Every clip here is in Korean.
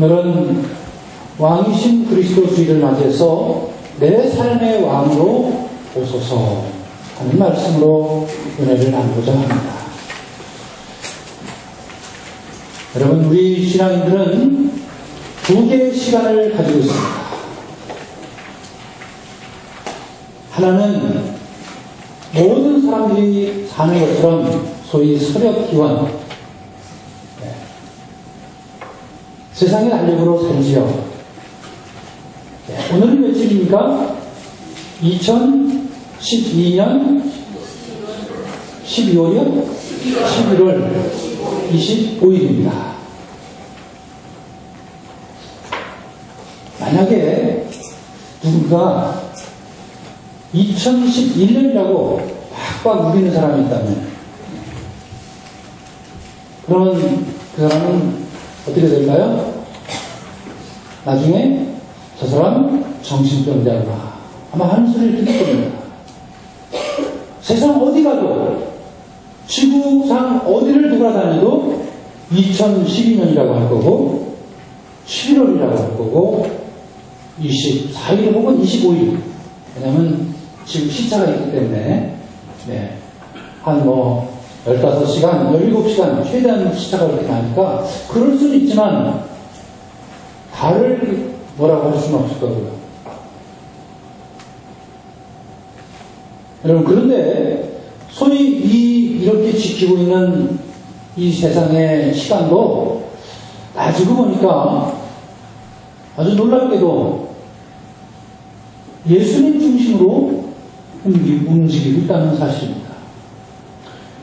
오늘은 왕이신 그리스도 주의를 맞이해서 내 삶의 왕으로 오소서 하는 말씀으로 은혜를 나누고자 합니다. 여러분, 우리 신앙인들은 두 개의 시간을 가지고 있습니다. 하나는 모든 사람들이 사는 것처럼 소위 서력 기원. 네. 세상의 달력으로 살지요. 네. 오늘은 며칠입니까? 2012년 12월이요? 11월 25일입니다. 만약에 누군가 2011년이라고 팍팍 우기는 사람이 있다면 그러면 그 사람은 어떻게 될까요? 나중에 저 사람 정신병자구나 아마 하는 소리를 들을 겁니다. 세상 어디 가도 지구상 어디를 돌아다녀도 2012년이라고 할 거고 11월이라고 할 거고 24일 혹은 25일 왜냐면 지금 시차가 있기 때문에 네. 한뭐 15시간, 17시간 최대한 시차가 그렇게 나니까 그럴 수는 있지만 달을 뭐라고 할 수는 없을 거고요. 여러분 그런데 소위 이 이렇게 지키고 있는 이 세상의 시간도 나지고 보니까 아주 놀랍게도 예수님 중심으로 움직이고 있다는 사실입니다.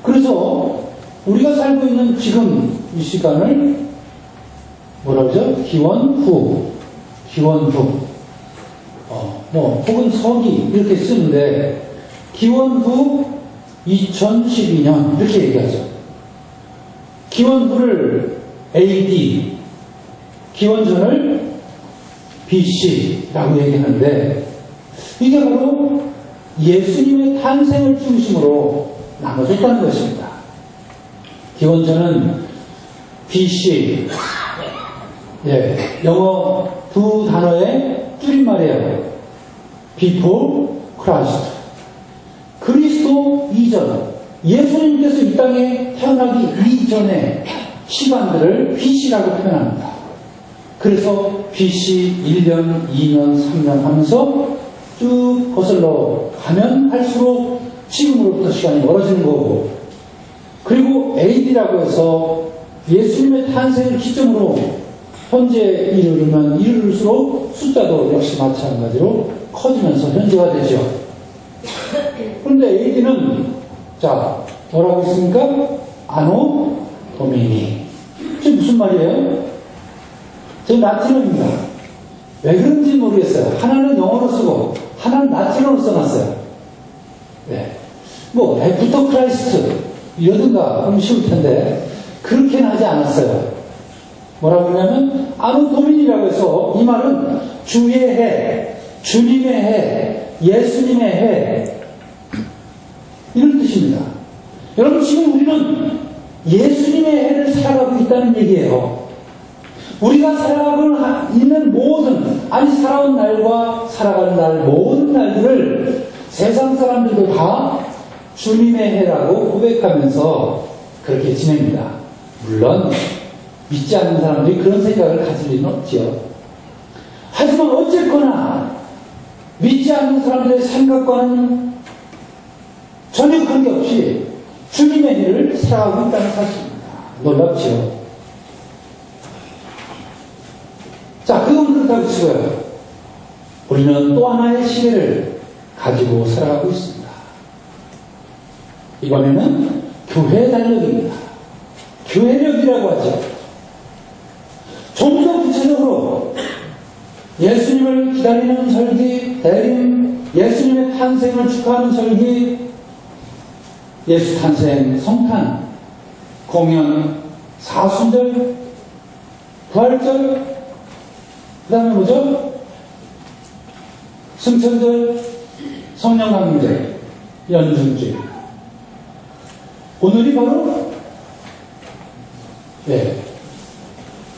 그래서 우리가 살고 있는 지금 이 시간을 뭐라 그러죠? 기원 후, 기원 후, 어, 뭐 혹은 서기 이렇게 쓰는데 기원 후 2012년 이렇게 얘기하죠. 기원 후를 AD, 기원 전을 BC라고 얘기하는데 이게 바로 예수님의 탄생을 중심으로 나눠졌다는 것입니다. 기원전은 BC, 예, 영어 두 단어의 줄임말이에요. Before Christ. 그리스도 이전, 예수님께서 이 땅에 태어나기 이전의 시간들을 BC라고 표현합니다. 그래서 BC 1년, 2년, 3년 하면서 쭉 거슬러 가면 할수록 지금으로부터 시간이 멀어지는 거고 그리고 AD라고 해서 예수님의 탄생을 기점으로 현재 이르면 이르를수록 숫자도 역시 마찬가지로 커지면서 현재가 되죠. 그런데 AD는 자 뭐라고 했습니까? 아노 도미니 이게 무슨 말이에요? 저 라틴어입니다. 왜 그런지 모르겠어요. 하나는 영어로 쓰고 하나는 라틴어로 써놨어요. 네. 뭐 애프터 크라이스트 이러든가 하면 쉬울 텐데 그렇게는 하지 않았어요. 뭐라고 그러냐면 아노 도민이라고 해서 이 말은 주의 해, 주님의 해, 예수님의 해 이런 뜻입니다. 여러분 지금 우리는 예수님의 해를 살아가고 있다는 얘기예요. 우리가 살아가고 있는 모든 아니 살아온 날과 살아가는 날 모든 날들을 세상 사람들도 다 주님의 해라고 고백하면서 그렇게 지냅니다. 물론 믿지 않는 사람들이 그런 생각을 가질 리는 없지요. 하지만 어쨌거나 믿지 않는 사람들의 생각과는 전혀 관계없이 주님의 해를 살아가고 있다는 사실입니다. 놀랍지요. 자, 그건 그렇다고 치고요. 우리는 또 하나의 시대를 가지고 살아가고 있습니다. 이번에는 교회 달력입니다. 교회력이라고 하죠. 좀 더 구체적으로 예수님을 기다리는 설기, 대림, 예수님의 탄생을 축하하는 설기, 예수 탄생 성탄, 공연, 사순절, 부활절, 그 다음에 뭐죠? 승천절, 성령강림절, 연중절. 오늘이 바로 네,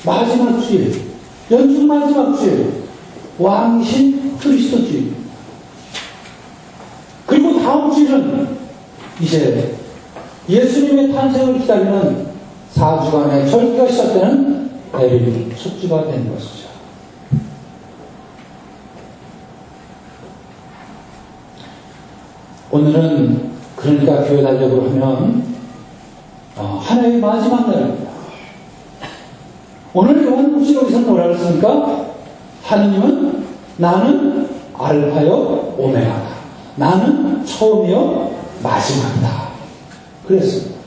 마지막 주일 연중 마지막 주일, 왕이신 그리스도 주일. 그리고 다음 주일은 이제 예수님의 탄생을 기다리는 4주간의 절기가 시작되는 에리비 첫 주가 되는 것이죠. 오늘은 그러니까 교회 달력으로 하면 어, 하나의 마지막 날입니다. 오늘 요한 혹시 여기서 뭐라 그랬습니까? 하느님은 나는 알파요 오메가다. 나는 처음이요 마지막이다. 그랬습니다.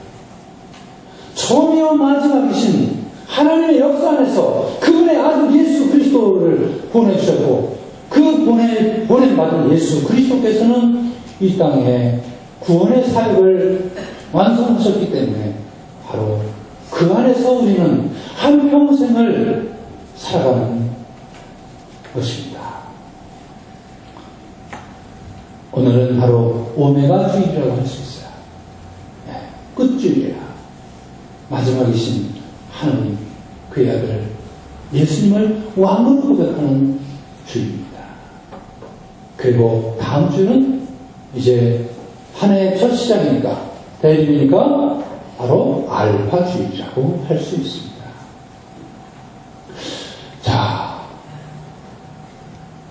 처음이요 마지막이신 하나님의 역사 안에서 그분의 아들 예수 그리스도를 보내주셨고 그 보내, 보내받은 예수 그리스도께서는 이 땅에 구원의 사역을 완성하셨기 때문에 바로 그 안에서 우리는 한평생을 살아가는 것입니다. 오늘은 바로 오메가 주일이라고 할 수 있어요. 네, 끝주일이야. 마지막이신 하나님, 그의 아들, 예수님을 왕으로 고백하는 주일입니다. 그리고 다음 주는 이제 한 해의 첫 시작이니까, 대립이니까 바로 알파 주일이라고 할 수 있습니다. 자,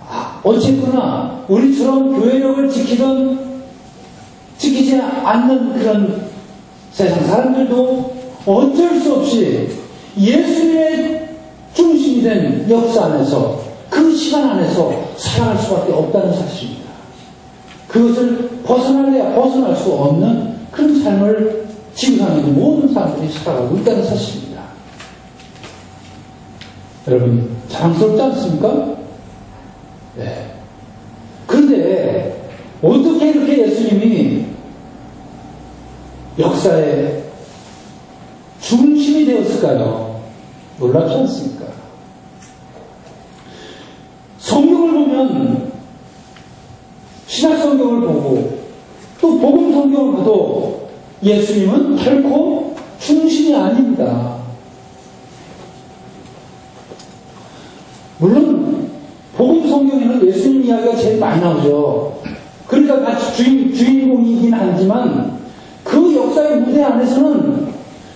아, 어쨌거나 우리처럼 교회력을 지키던 지키지 않는 그런 세상 사람들도 어쩔 수 없이 예수님의 중심이 된 역사 안에서 그 시간 안에서 살아갈 수밖에 없다는 사실입니다. 그것을 벗어날래야 벗어날 수 없는 그런 삶을 있는 모든 사람들이 살아가고 있다는 사실입니다. 여러분, 자랑스럽지 않습니까? 네. 그런데 어떻게 이렇게 예수님이 역사의 중심이 되었을까요? 놀랍지 않습니까? 성경을 보면 신약 성경을 보고 또 복음 성경을 봐도 예수님은 결코 중심이 아닙니다. 물론 예수님 이야기가 제일 많이 나오죠. 그러니까 같이 주인, 주인공이긴 하지만 그 역사의 무대 안에서는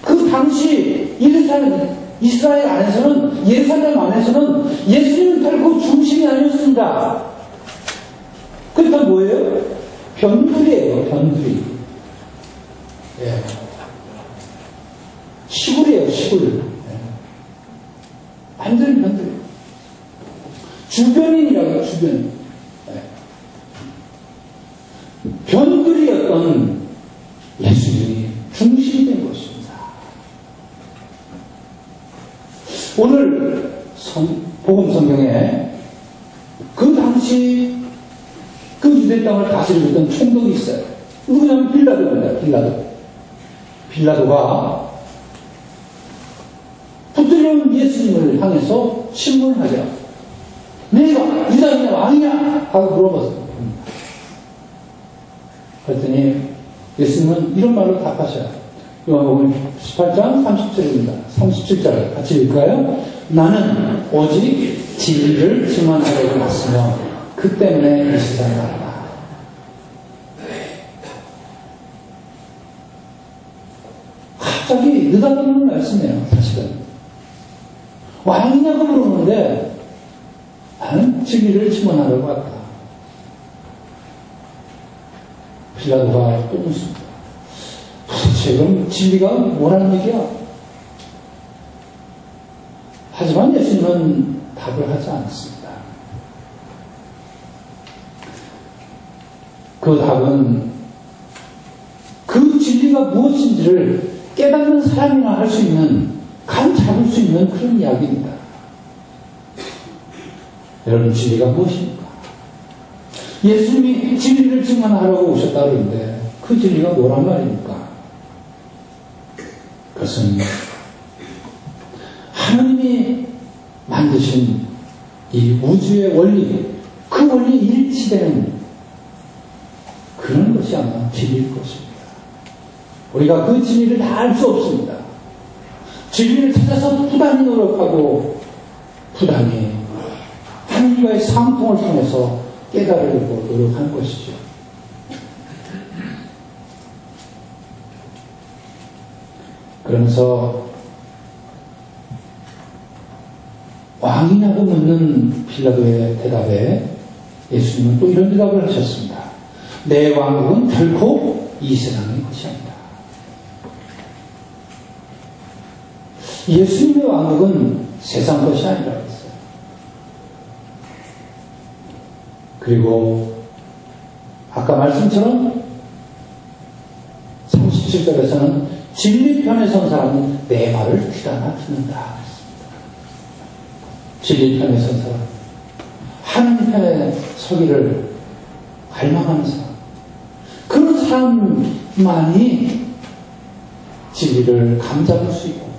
그 당시 이스라엘, 이스라엘 안에서는 예루살렘 안에서는 예수님은 결코 중심이 아니었습니다. 그러니까 뭐예요? 변두리예요, 변두리. 예. 시골이에요, 시골. 예. 완전 변두리. 주변. 예. 변두리였던 예수님이 중심이 된 것입니다. 오늘 성, 복음 성경에 그 당시 그 유대 땅을 다스리고 있던 총독이 있어요. 누구냐면 빌라도입니다. 빌라도. 빌라도가 붙들려온 예수님을 향해서 신문을 하죠. 내가 유다인의 왕이냐? 하고 물어봤어요. 그랬더니 예수님은 이런 말로 답하셔요. 요한복음 18장 30절입니다. 37절 같이 읽을까요? 나는 오직 진리를 증언하려고 왔으며 그 때문에 이 세상에 왔다. 갑자기 느닷없는 말씀이에요, 사실은. 왕이냐고 물어보는데 진리를 증언하려고 왔다. 빌라도가 또 묻습니다. 도대체 그럼 진리가 뭐라는 얘기야? 하지만 예수님은 답을 하지 않습니다. 그 답은 그 진리가 무엇인지를 깨닫는 사람이나 할 수 있는, 감 잡을 수 있는 그런 이야기입니다. 여러분, 진리가 무엇입니까? 예수님이 진리를 증언하라고 오셨다 그러는데 그 진리가 뭐란 말입니까? 그것은 하나님이 만드신 이 우주의 원리, 그 원리 일치되는 그런 것이 아마 진리일 것입니다. 우리가 그 진리를 다 알 수 없습니다. 진리를 찾아서 부단히 노력하고 부단히 하나님과의 상통을 통해서 깨달으려고 노력한 것이죠. 그러면서 왕이냐고 묻는 빌라도의 대답에 예수님은 또 이런 대답을 하셨습니다. 내 왕국은 결코 이 세상의 것이 아니다. 예수님의 왕국은 세상 것이 아니라고 했어요. 그리고 아까 말씀처럼 37절에서는 진리편에 선 사람은 내 말을 귀담아 듣는다. 진리편에 선 사람. 하나님 편에 서기를 갈망하는 사람. 그런 사람만이 진리를 감잡을 수 있고,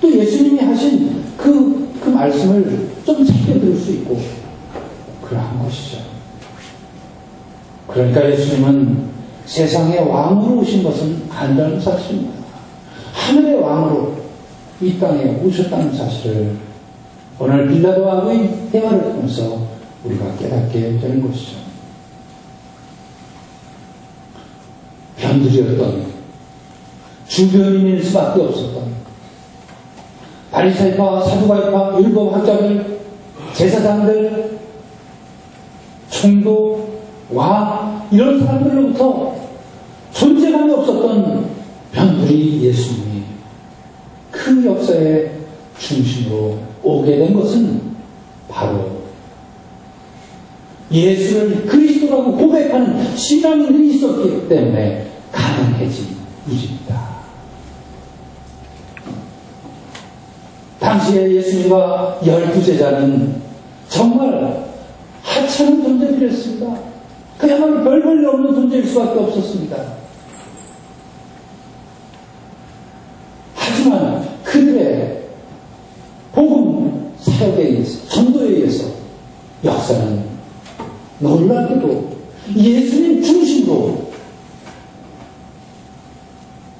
또 예수님이 하신 그, 그 말씀을 좀 새겨들을 수 있고, 그러한 것이죠. 그러니까 예수님은 세상의 왕으로 오신 것은 간단한 사실입니다. 하늘의 왕으로 이 땅에 오셨다는 사실을 오늘 빌라도와의 대화를 통해서 우리가 깨닫게 되는 것이죠. 변두리였던 주변인일 수밖에 없었던 바리사이파, 사두가이파, 율법학자들, 제사장들, 총독, 왕 이런 사람들로부터 존재감이 없었던 변두리 예수님이 그 역사의 중심으로 오게 된 것은 바로 예수를 그리스도라고 고백하는 신앙인들이 있었기 때문에 가능해진 일입니다. 당시에 예수님과 열두 제자는 정말 하찮은 존재들이었습니다. 그야말로 별 볼일 없는 존재일 수밖에 없었습니다. 하지만 그들의 복음 사역에 의해서, 전도에 의해서 역사는 놀랍게도 예수님 중심으로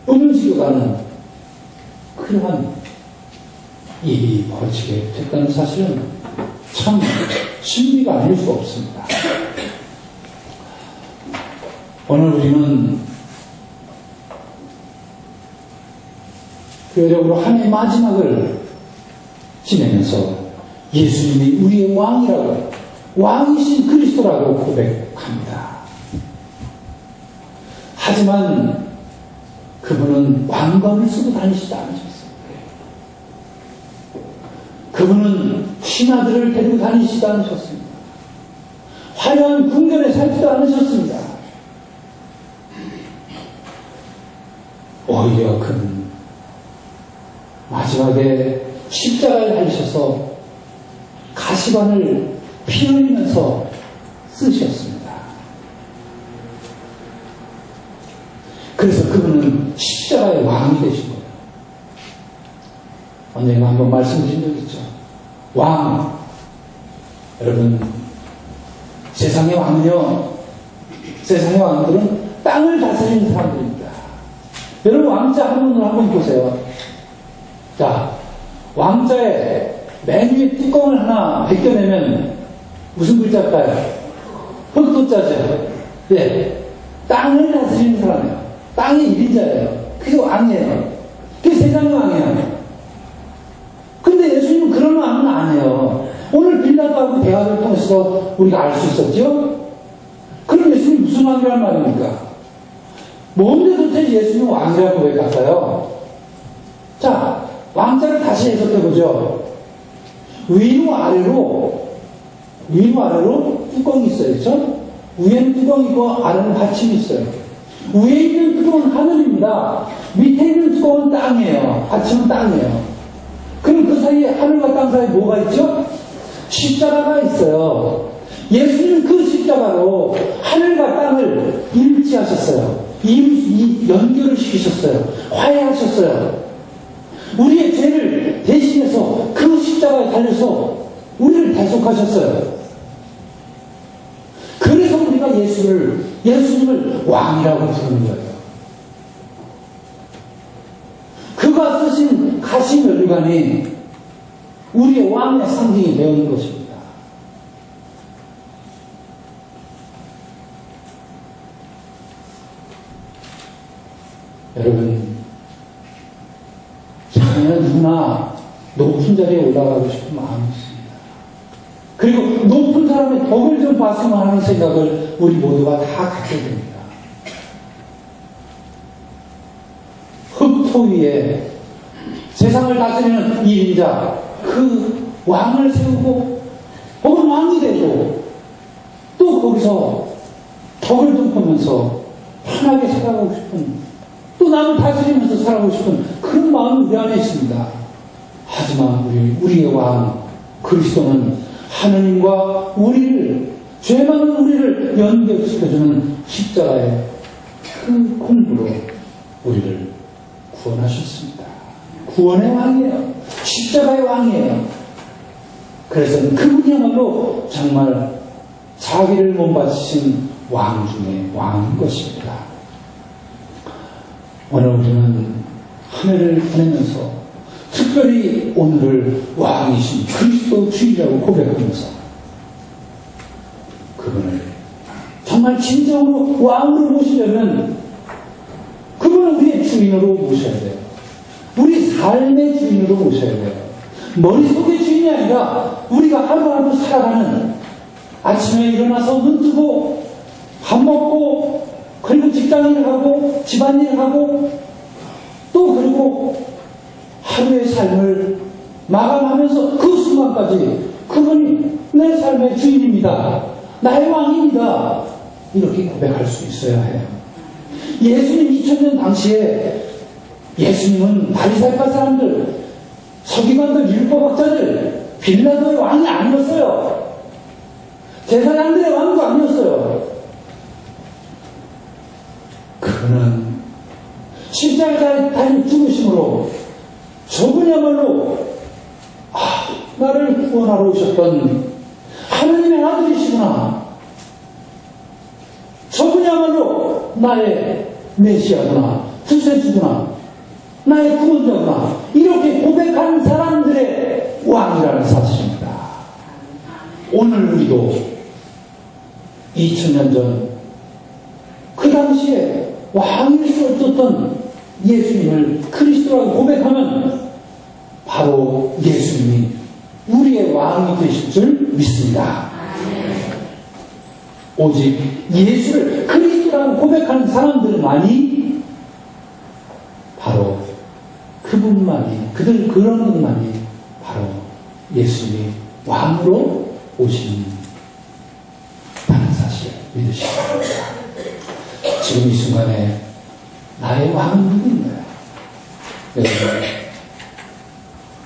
움직여가는 그러한 일이 벌어지게 됐다는 사실은 참 신비가 아닐 수 없습니다. 오늘 우리는 교회적으로 한해 마지막을 지내면서 예수님이 우리의 왕이라고, 왕이신 그리스도라고 고백합니다. 하지만 그분은 왕관을 쓰고 다니시지 않으셨어요. 그분은 신하들을 데리고 다니시지 않으셨습니다. 화려한 궁전에 살지도 않으셨습니다. 오히려 그는 마지막에 십자가에 달리셔서 가시관을 피 흘리면서 쓰셨습니다. 그래서 그분은 십자가의 왕이 되신 거예요. 언젠가 한번 말씀드린 적 있죠. 왕. 여러분, 세상의 왕은요, 세상의 왕들은 땅을 다스리는 사람들입니다. 여러분, 왕자 한 분을 한번 보세요. 자, 왕자의 맨 위에 뚜껑을 하나 벗겨내면 무슨 글자일까요? 흑도자죠. 네. 땅을 다스리는 사람이에요. 땅의 일인자예요. 그게 왕이에요. 그게 세상의 왕이에요. 근데 예수님은 그런 왕은 아니에요. 오늘 빌라도하고 대화를 통해서 우리가 알 수 있었죠? 그럼 예수님 무슨 왕이란 말입니까? 뭔데 도대체 예수님 왕이라고 왜 갔어요? 자, 왕자를 다시 해석해보죠. 위로 아래로, 위로 아래로 뚜껑이 있어요. 그죠? 위에는 뚜껑이 있고 아래는 받침이 있어요. 위에 있는 뚜껑은 하늘입니다. 밑에 있는 뚜껑은 땅이에요. 받침은 땅이에요. 그럼 그 사이에 하늘과 땅 사이에 뭐가 있죠? 십자가가 있어요. 예수님은 그 십자가로 하늘과 땅을 일치하셨어요. 이, 연결을 시키셨어요. 화해하셨어요. 우리의 죄를 대신해서 그 십자가에 달려서 우리를 대속하셨어요. 그래서 우리가 예수를, 예수님을 왕이라고 부르는 거예요. 그가 쓰신 가시 면류관이 우리의 왕의 상징이 되는 것입니다. 여러분, 자녀는 누구나 높은 자리에 올라가고 싶은 마음이 있습니다. 그리고 높은 사람의 덕을 좀 봤으면 하는 생각을 우리 모두가 다 갖게 됩니다. 흙토 위에 세상을 다스리는 1인자, 그 왕을 세우고, 혹은 왕이 되고, 또 거기서 덕을 좀 보면서 편하게 살아가고 싶은 또 남을 다스리면서 살아가고 싶은 그런 마음이 우리 안에 있습니다. 하지만 우리, 우리의 왕, 그리스도는 하느님과 우리를, 죄 많은 우리를 연결시켜주는 십자가의 큰 공부로 우리를 구원하셨습니다. 구원의 왕이에요. 십자가의 왕이에요. 그래서 그분이야말로 정말 자기를 못 바치신 왕 중에 왕인 것입니다. 오늘 우리는 하늘을 보내면서 특별히 오늘을 왕이신 그리스도 주인이라고 고백하면서 그분을 정말 진정으로 왕으로 모시려면 그분을 우리의 주인으로 모셔야 돼요. 우리 삶의 주인으로 모셔야 돼요. 머릿속의 주인이 아니라 우리가 하루하루 살아가는 아침에 일어나서 눈 뜨고 밥 먹고 그리고 직장일을 하고 집안일을 하고 또 그리고 하루의 삶을 마감하면서 그 순간까지 그분이 내 삶의 주인입니다. 나의 왕입니다. 이렇게 고백할 수 있어야 해요. 예수님 2000년 당시에 예수님은 바리새파 사람들, 서기관들, 율법학자들, 빌라도의 왕이 아니었어요. 제사장들의 왕도 아니었어요. 그는 십자가에 달린 죽으심으로 저분이야말로 아, 나를 구원하러 오셨던 하나님의 아들이시구나. 저분이야말로 나의 메시아구나. 구세주구나. 나의 구원자구나. 이렇게 고백하는 사람들의 왕이라는 사실입니다. 오늘 우리도 2000년 전 그 당시에 왕일 수 없었던 예수님을 그리스도라고 고백하면 바로 예수님이 우리의 왕이 되실 줄 믿습니다. 오직 예수를 그리스도라고 고백하는 사람들만이 바로 그분만이 그들 그런 분만이 바로 예수님이 왕으로 오신 다는 사실 믿으시기 바랍니다. 지금 이 순간에 나의 왕은 누구인가요? 여러분,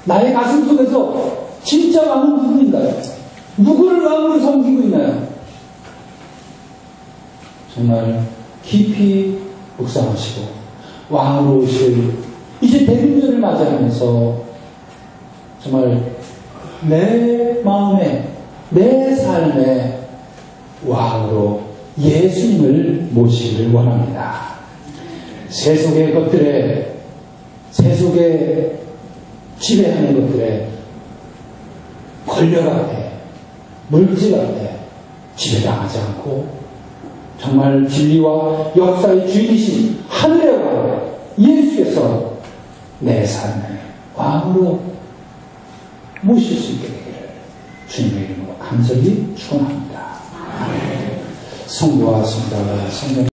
나의 가슴 속에서 진짜 왕은 누구인가요? 누구를 왕으로 섬기고 있나요? 정말 깊이 묵상하시고 왕으로 오실 이제 대림절을 맞이하면서 정말 내 마음에 내 삶의 왕으로 예수님을 모시기를 원합니다. 세속의 것들에 세속의 지배하는 것들에 권력한테 물질한테 지배당하지 않고 정말 진리와 역사의 주인이신 하늘의 왕 예수께서 내 삶의 왕으로 모실 수 있게 되기를 주님의 이름으로 간절히 축원합니다. 성부와 성자와 성령